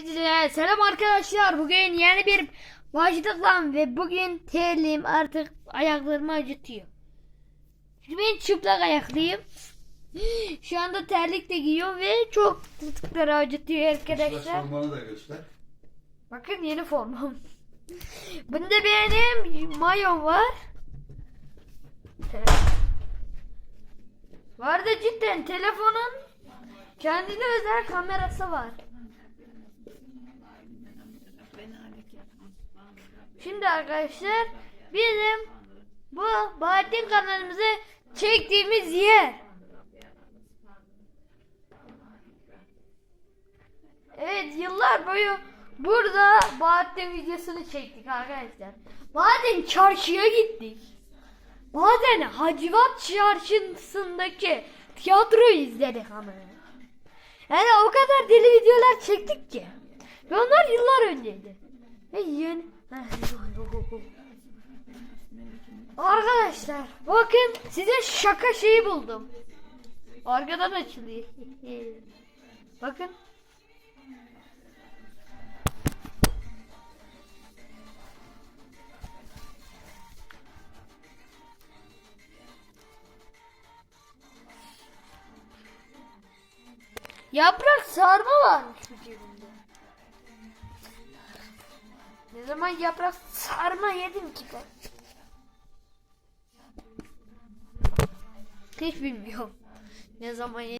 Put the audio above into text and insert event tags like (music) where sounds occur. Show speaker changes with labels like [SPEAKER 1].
[SPEAKER 1] Hepinize selam arkadaşlar. Bugün yeni bir başlıkla ve bugün terliğim artık ayaklarımı acıtıyor. Çünkü ben çıplak ayaklıyım. (gasps) Şu anda terlik de giyiyorum ve çok tırtıkları acıtıyor arkadaşlar.
[SPEAKER 2] Formanı da göster.
[SPEAKER 1] Bakın yeni formam. (laughs) Bunda benim mayom var. Var da cidden telefonun kendine özel kamerası var. Şimdi arkadaşlar bizim bu Bahattin kanalımızı çektiğimiz yer. Evet yıllar boyu burada Bahattin videosunu çektik arkadaşlar. Bazen çarşıya gittik. Bazen Hacivat Çarşısı'ndaki tiyatroyu izledik ama. Yani o kadar deli videolar çektik ki. Ve onlar yıllar önceydi. Ve yeni... Arkadaşlar bakın size şaka şeyi buldum. Arkadan açılıyor. (laughs) bakın. Yaprak sarma varmış bu cebimde. Zaman yaprak sarma yedim ki ben? Hiç bilmiyorum. Ne zaman yedim.